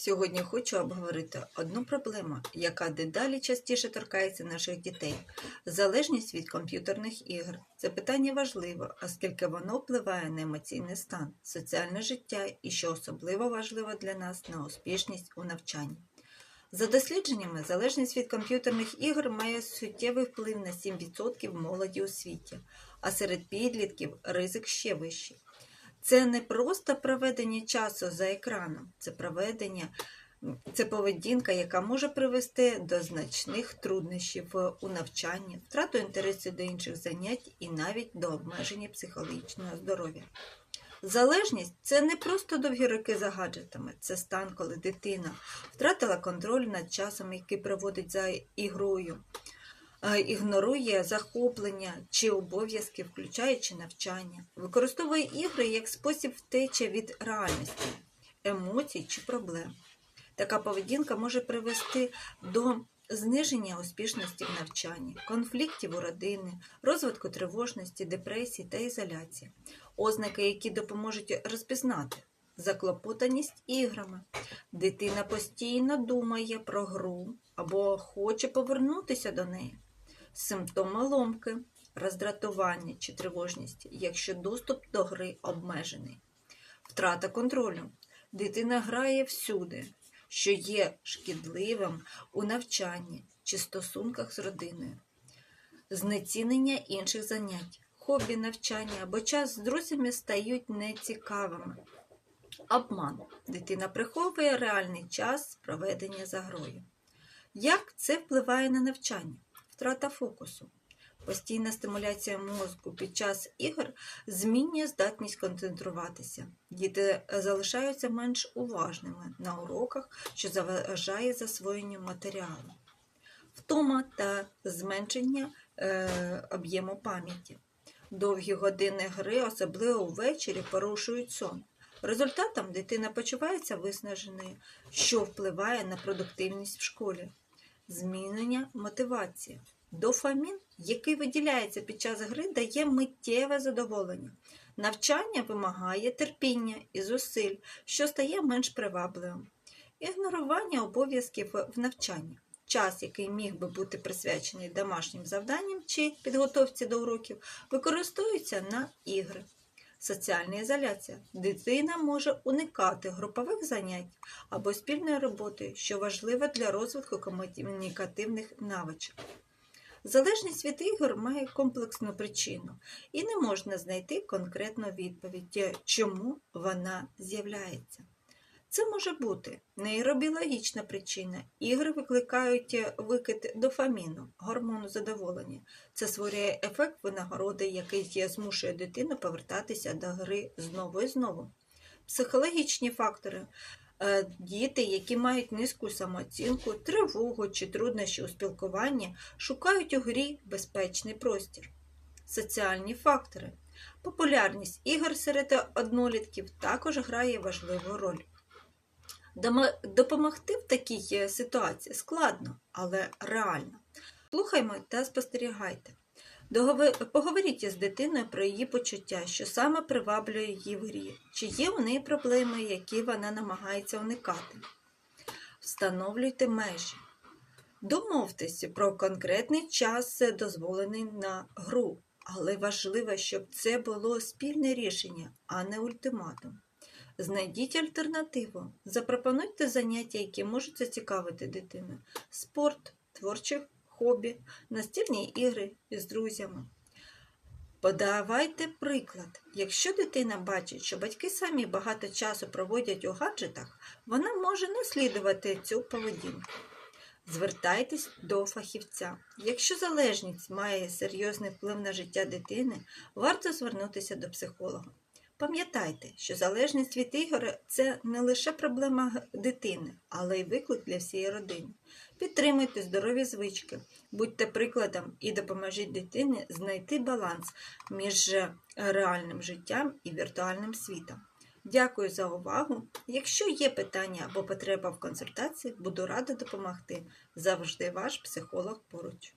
Сьогодні хочу обговорити одну проблему, яка дедалі частіше торкається наших дітей залежність від комп'ютерних ігор. Це питання важливе, оскільки воно впливає на емоційний стан, соціальне життя і, що особливо важливо для нас, на успішність у навчанні. За дослідженнями, залежність від комп'ютерних ігор має суттєвий вплив на 7% молоді у світі, а серед підлітків ризик ще вищий. Це не просто проведення часу за екраном, це проведення, це поведінка, яка може привести до значних труднощів у навчанні, втрату інтересу до інших занять і навіть до обмеження психологічного здоров'я. Залежність це не просто довгі роки за гаджетами, це стан, коли дитина втратила контроль над часом, який проводить за ігрою, ігнорує захоплення чи обов'язки, включаючи навчання, використовує ігри як спосіб втечі від реальності, емоцій чи проблем. Така поведінка може привести до зниження успішності в навчанні, конфліктів у родини, розвитку тривожності, депресії та ізоляції, ознаки, які допоможуть розпізнати заклопотаність іграми. Дитина постійно думає про гру або хоче повернутися до неї. Симптоми ломки, роздратування чи тривожність, якщо доступ до гри обмежений. Втрата контролю. Дитина грає всюди, що є шкідливим у навчанні чи стосунках з родиною. Знецінення інших занять, хобі навчання або час з друзями стають нецікавими. Обман. Дитина приховує реальний час проведення за грою. Як це впливає на навчання? Втрата фокусу. Постійна стимуляція мозку під час ігор змінює здатність концентруватися. Діти залишаються менш уважними на уроках, що заважає засвоєнню матеріалу. Втома та зменшення е, об'єму пам'яті. Довгі години гри, особливо ввечері, порушують сон. Результатом дитина почувається виснаженою, що впливає на продуктивність в школі. Змінення мотивації. Дофамін, який виділяється під час гри, дає миттєве задоволення. Навчання вимагає терпіння і зусиль, що стає менш привабливим. Ігнорування обов'язків в навчанні. Час, який міг би бути присвячений домашнім завданням чи підготовці до уроків, використовується на ігри. Соціальна ізоляція. Дитина може уникати групових занять або спільної роботи, що важливо для розвитку комунікативних навичок. Залежність від ігор має комплексну причину, і не можна знайти конкретну відповідь, чому вона з'являється. Це може бути нейробіологічна причина. Ігри викликають викид дофаміну, гормону задоволення. Це створює ефект винагороди, який змушує дитину повертатися до гри знову і знову. Психологічні фактори. Е, Діти, які мають низьку самооцінку, тривогу чи труднощі у спілкуванні, шукають у грі безпечний простір. Соціальні фактори. Популярність ігор серед однолітків також грає важливу роль. Допомогти в такій ситуації складно, але реально. Слухаймо та спостерігайте. Поговоріть із дитиною про її почуття, що саме приваблює її в грі, чи є у неї проблеми, які вона намагається уникати. Встановлюйте межі. Домовтеся про конкретний час, дозволений на гру, але важливо, щоб це було спільне рішення, а не ультиматум. Знайдіть альтернативу. Запропонуйте заняття, які можуть зацікавити дитину. Спорт, творчі хобі, настільні ігри із друзями. Подавайте приклад. Якщо дитина бачить, що батьки самі багато часу проводять у гаджетах, вона може наслідувати цю поведінку. Звертайтесь до фахівця. Якщо залежність має серйозний вплив на життя дитини, варто звернутися до психолога. Пам'ятайте, що залежність від ігор це не лише проблема дитини, але й виклик для всієї родини. Підтримуйте здорові звички, будьте прикладом і допоможіть дитині знайти баланс між реальним життям і віртуальним світом. Дякую за увагу. Якщо є питання або потреба в консультації, буду рада допомогти. Завжди ваш психолог поруч.